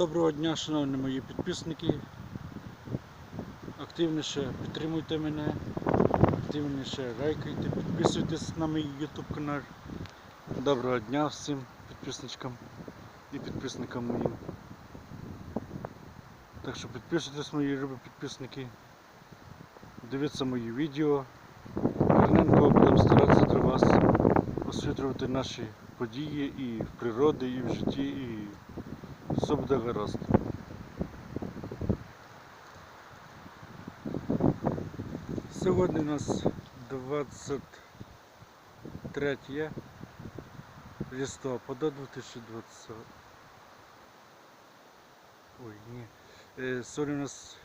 Доброго дня, шановні мої підписники. Активніше підтримуйте мене, активніше лайкайте, підписуйтесь на мій YouTube канал. Доброго дня всім підписничкам і підписникам моїм. Так що підписуйтесь, мої любі підписники. Дивіться мої відео. Гарненько будемо старатися для вас освітлювати наші події і в природі, і в житті, і все буде гаразд. Сьогодні у нас 23 листопада 2020. Ой, ні. Е, Сьогодні у нас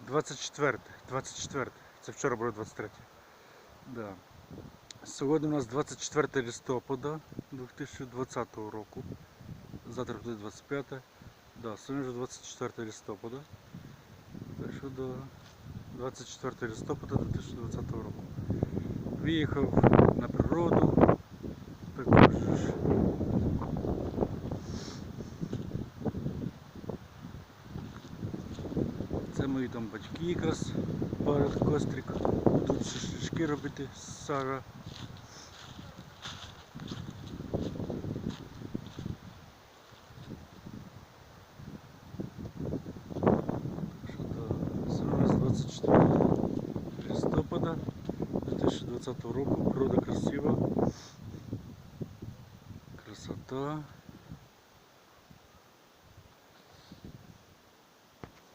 24. 24. Це вчора було 23. Да. Сьогодні у нас 24 листопада 2020 року. Завтра буде 25. Да, сьогодні вже 24 листопада. Так що до 24 листопада 2020 року. Виїхав на природу. Мої там батьки якраз парад кострик. Будуть шашлички робити з сара. Нас 24 листопада 2020 року. Природа красива. Красота.